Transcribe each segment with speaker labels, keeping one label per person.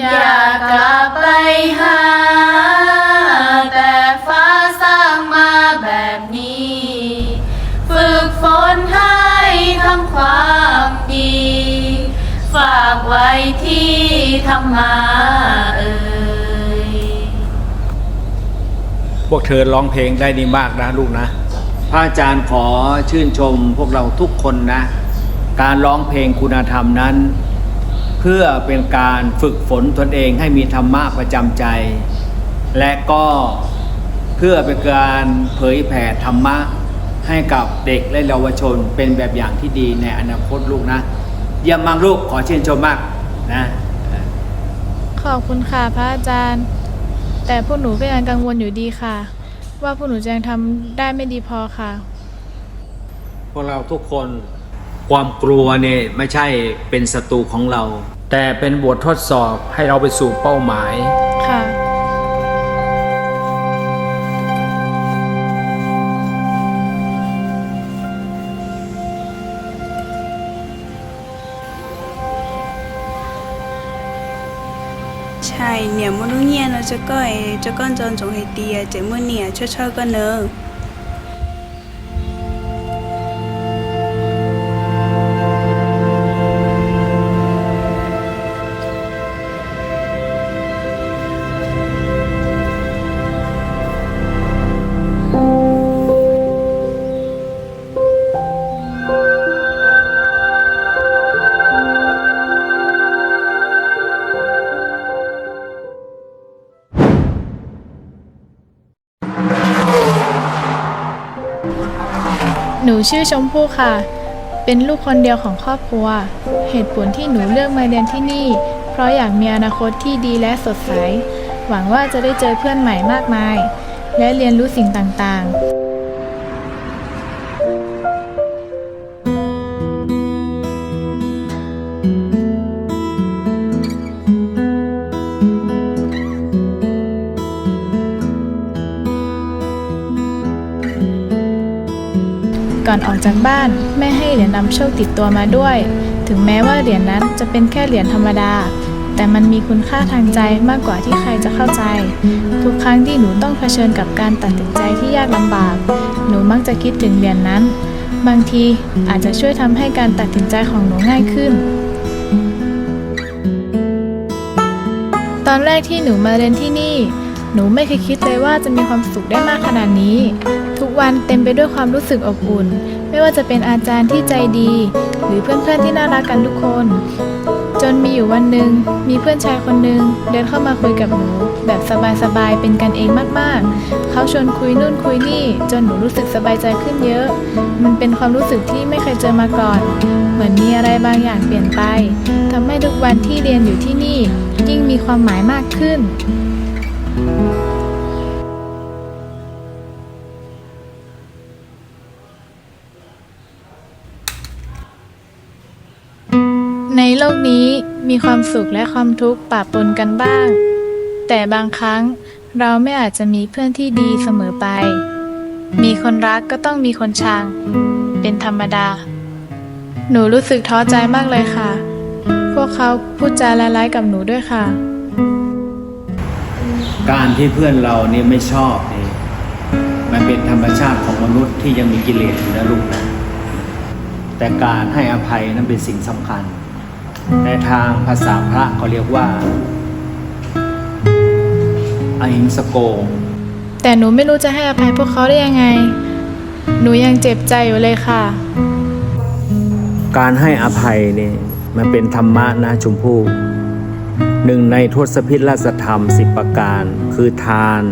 Speaker 1: อยากกลับไปหา แต่ฟ้าสร้างมาแบบนี้ ฝึกฝนให้ทำความดี ฝากไว้ที่ธรรมาเอ่ย
Speaker 2: พวกเธอร้องเพลงได้ดีมากนะลูกนะ พระอาจารย์ขอชื่นชมพวกเราทุกคนนะ การร้องเพลงคุณธรรมนั้น เพื่อเป็นการฝึกฝนตนเองให้มีธรรมะประจำใจ และก็เพื่อเป็นการเผยแผ่ธรรมะให้กับเด็กและเยาวชนเป็นแบบอย่างที่ดีในอนาคตลูกนะเยี่ยมมากลูกขอชื่นชมมากนะ
Speaker 3: ขอบคุณค่ะพระอาจารย์ แต่พวกหนูก็ยังกังวลอยู่ดีค่ะ ว่าพวกหนูจะยังทำได้ไม่ดีพอค่ะ
Speaker 2: พวกเราทุกคน ความกลัวเนี่ยไม่ใช่เป็นศัตรูของเรา แต่เป็นบททดสอบให้เราไปสู่เป้าหมาย
Speaker 3: ค่ะ
Speaker 4: ใช่เนี่ยมนุษย์เนี่ยเราจะก็เอจะก้อนจนจงให้ตีอะเจมื่อเนี่ยชดชก็เนอะ
Speaker 3: หนูชื่อชมพู่ค่ะ เป็นลูกคนเดียวของครอบครัว เหตุผลที่หนูเลือกมาเรียนที่นี่ เพราะอยากมีอนาคตที่ดีและสดใส หวังว่าจะได้เจอเพื่อนใหม่มากมาย และเรียนรู้สิ่งต่างๆ ก่อนออกจากบ้าน แม่ให้เหรียญนำโชคติดตัวมาด้วย ถึงแม้ว่าเหรียญนั้นจะเป็นแค่เหรียญธรรมดา แต่มันมีคุณค่าทางใจมากกว่าที่ใครจะเข้าใจ ทุกครั้งที่หนูต้องเผชิญกับการตัดสินใจที่ยากลำบาก หนูมักจะคิดถึงเหรียญนั้น บางทีอาจจะช่วยทำให้การตัดสินใจของหนูง่ายขึ้นตอนแรกที่หนูมาเรียนที่นี่ หนูไม่เคยคิดเลยว่าจะมีความสุขได้มากขนาดนี้ ทุกวันเต็มไปด้วยความรู้สึกอบอุ่น ไม่ว่าจะเป็นอาจารย์ที่ใจดี หรือเพื่อนๆที่น่ารักกันทุกคน จนมีอยู่วันหนึ่งมีเพื่อนชายคนหนึ่งเดินเข้ามาคุยกับหนู แบบสบายๆเป็นกันเองมากๆ เขาชวนคุยนู่นคุยนี่ จนหนูรู้สึกสบายใจขึ้นเยอะ มันเป็นความรู้สึกที่ไม่เคยเจอมาก่อน เหมือนมีอะไรบางอย่างเปลี่ยนไปทำให้ทุกวันที่เรียนอยู่ที่นี่ ยิ่งมีความหมายมากขึ้น ในโลกนี้มีความสุขและความทุกข์ปะปนกันบ้าง แต่บางครั้งเราไม่อาจจะมีเพื่อนที่ดีเสมอไป มีคนรักก็ต้องมีคนชัง เป็นธรรมดา หนูรู้สึกท้อใจมากเลยค่ะ พวกเขาพูดจาร้ายกับหนูด้วยค่ะ
Speaker 2: การที่เพื่อนเราเนี่ยไม่ชอบนี่มันเป็นธรรมชาติของมนุษย์ที่ยังมีกิเลสอยู่นะลูกนะแต่การให้อภัยนั้นเป็นสิ่งสำคัญ ในทางภาษาพระเขาเรียกว่าอหิงสโก
Speaker 3: แต่หนูไม่รู้จะให้อภัยพวกเขาได้ยังไง หนูยังเจ็บใจอยู่เลยค่ะ
Speaker 2: การให้อภัยเนี่ยมันเป็นธรรมะนะชมพู่ หนึ่งในทศพิธราชธรรมสิบประการ คือทาน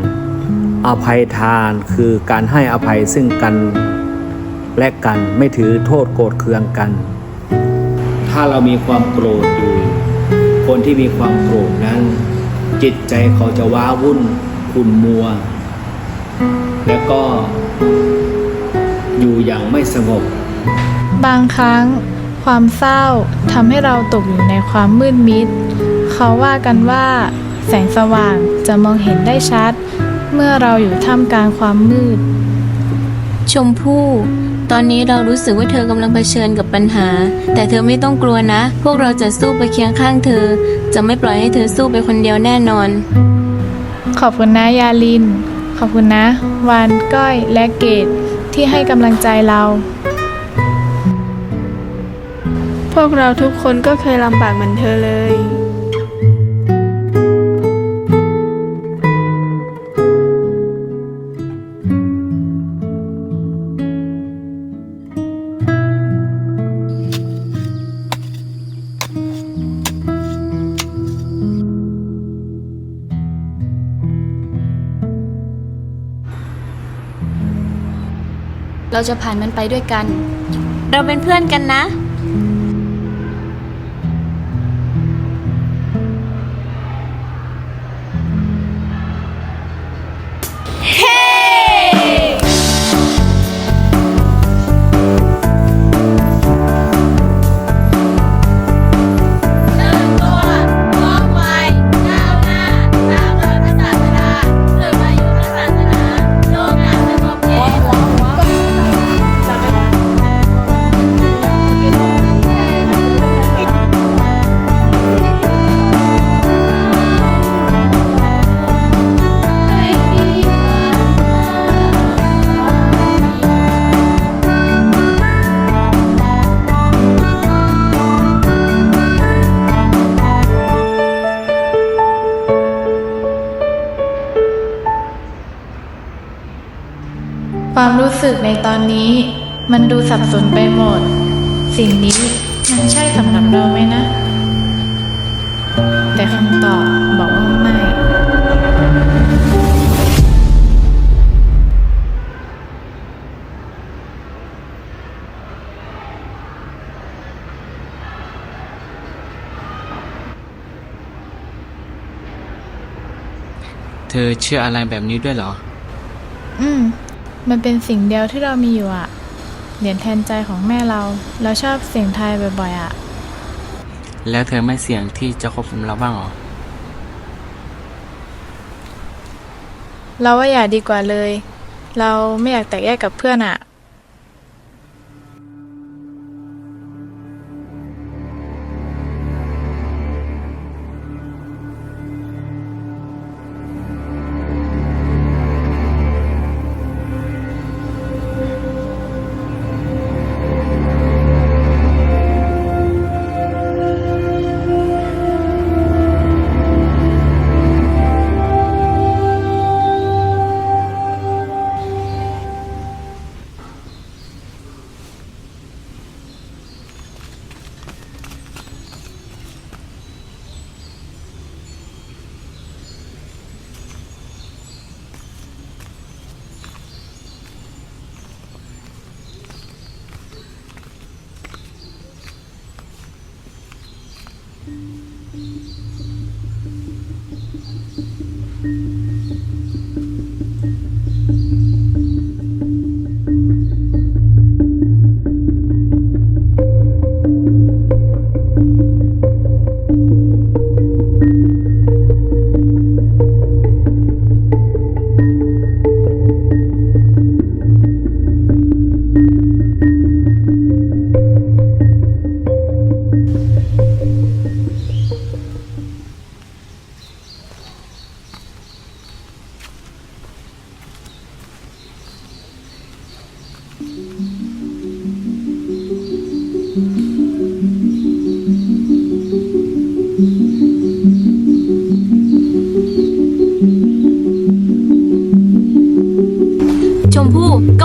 Speaker 2: อภัยทานคือการให้อภัยซึ่งกัน และกันไม่ถือโทษโกรธเคืองกัน ถ้าเรามีความโกรธอยู่ คนที่มีความโกรธนั้น จิตใจเขาจะว้าวุ่นขุ่นมัว แล้วก็อยู่อย่างไม่สงบ
Speaker 3: บางครั้งความเศร้าทำให้เราตกอยู่ในความมืดมิด เขาว่ากันว่า แสงสว่างจะมองเห็นได้ชัด เมื่อเราอยู่ท่ามกลางความมืด
Speaker 1: ชมพู่
Speaker 5: ตอนนี้เรารู้สึกว่าเธอกำลังเผชิญกับปัญหา แต่เธอไม่ต้องกลัวนะ พวกเราจะสู้ไปเคียงข้างเธอ จะไม่ปล่อยให้เธอสู้ไปคนเดียวแน่นอน
Speaker 3: ขอบคุณนะยาลิน ขอบคุณนะ วานก้อยและเกดที่ให้กำลังใจเรา
Speaker 4: พวกเราทุกคนก็เคยลำบากเหมือนเธอเลย
Speaker 1: เราจะผ่านมันไปด้วยกัน
Speaker 5: เราเป็นเพื่อนกันนะ
Speaker 3: สึกในตอนนี้ มันดูสับสนไปหมด สิ่งนี้มันใช่สำหรับเราไหมนะ แต่คำตอบบอกว่าไม่
Speaker 2: เธอเชื่ออะไรแบบนี้ด้วยเหรอ
Speaker 3: อืม มันเป็นสิ่งเดียวที่เรามีอยู่อะเหรียญแทนใจของแม่เรา เราชอบเสียงไทายบ่อยๆอะ
Speaker 2: แล้วเธอไม่เสี่ยงที่จะคบกับเราบ้างเหรอ
Speaker 3: เราว่าอย่าดีกว่าเลย เราไม่อยากแตกแยกกับเพื่อนอะ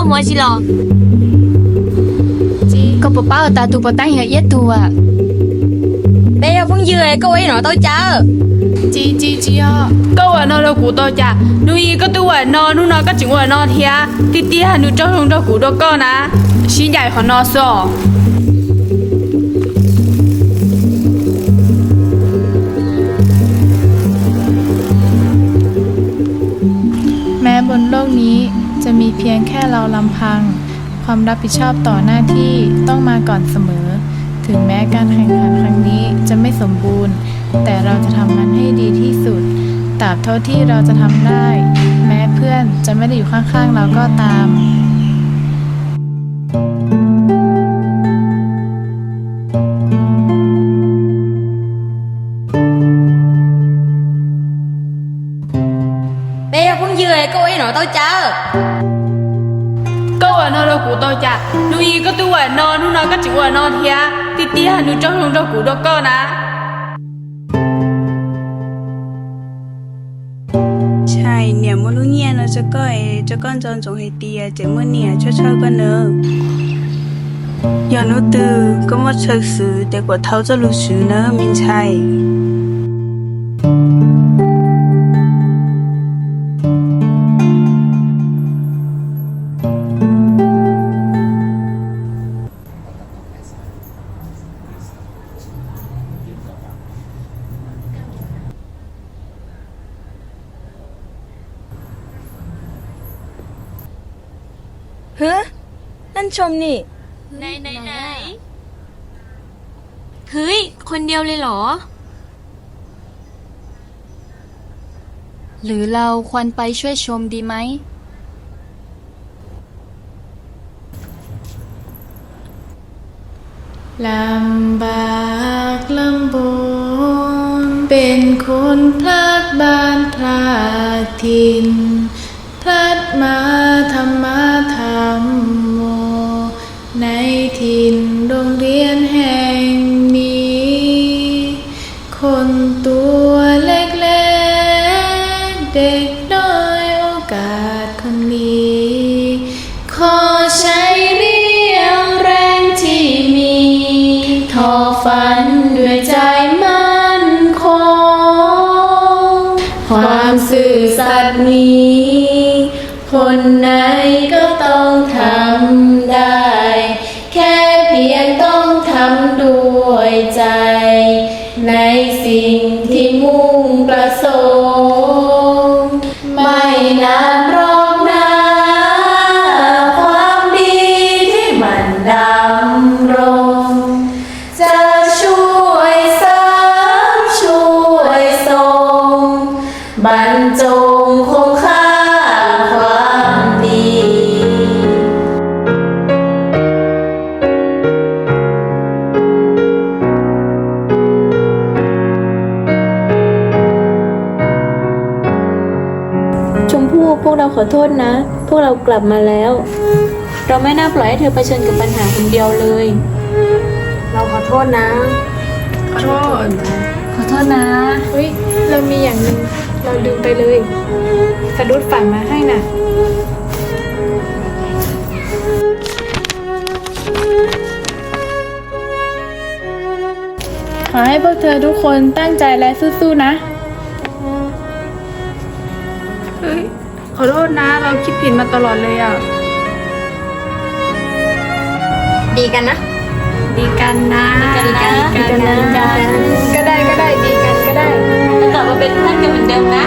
Speaker 1: câu mua gì lo câu bà ta tu bà ta hiểu yết tu à.
Speaker 5: Bé phong dư này câu ấy nói tôi chờ
Speaker 3: chị chị chị
Speaker 4: ạ. câu à nó đâu cú tôi chả nu y có tu à nó nu nó có chuyện à nó thì à tí tí hà nu cho không đâu cú đâu con à. Xin dạy họ nó
Speaker 3: sao จะมีเพียงแค่เราลำพัง ความรับผิดชอบต่อหน้าที่ต้องมาก่อนเสมอ ถึงแม้การแข่งขันครั้งนี้จะไม่สมบูรณ์ แต่เราจะทำมันให้ดีที่สุดตราบเท่าที่เราจะทำได้ แม้เพื่อนจะไม่ได้อยู่ข้างๆเราก็ตาม
Speaker 4: หนูอีก็ตัวว่านอนหนูนอนก็จิว่านอนเทียติเตียหนูจ้องลงเรากูดอกก็นะ
Speaker 6: ใช่เนี่ยมรู้เนี่ยนะ เอจะก้อนจอนจงให้ตีอะเจมื่อเนี่ยชอบชอบกันเนอะอย่านุตือก็มาเชิกสือแต่กว่าเท้าจะรู้สือเนอะมินชัย
Speaker 7: เฮ้นั่นชมนี่
Speaker 5: ไหนไหนไหนเฮ้ย คนเดียวเลยเหรอ
Speaker 8: หรือเราควรไปช่วยชมดีไหม
Speaker 3: ลำบากลำบน เป็นคนพลาดบ้านพลาดถิ่น ไม่นานรอ ชม
Speaker 5: พู่พวกเราขอโทษนะ พวกเรากลับมาแล้ว เราไม่น่าปล่อยให้เธอเผชิญกับปัญหาคนเดียวเลย
Speaker 7: เราขอโทษนะ
Speaker 3: ขอโทษ
Speaker 8: ขอโทษนะ
Speaker 3: เฮ้ยเรามีอย่างหนึ่งเราลืมไปเลย สะดุดฝันมาให้น่ะ ขอให้พวกเธอทุกคนตั้งใจและสู้ๆนะ
Speaker 4: ขอโทษนะ เราคิดผิดมาตลอดเลยอะ
Speaker 7: ดีกันนะ
Speaker 4: ดีกันนะ
Speaker 5: ดีกันนะ
Speaker 4: ดีกันนะ
Speaker 3: ก็ได้ก็ได้ดีกันก็ได้
Speaker 5: กลับมาเป็นเพื่อนกันเหมือนเดิมนะ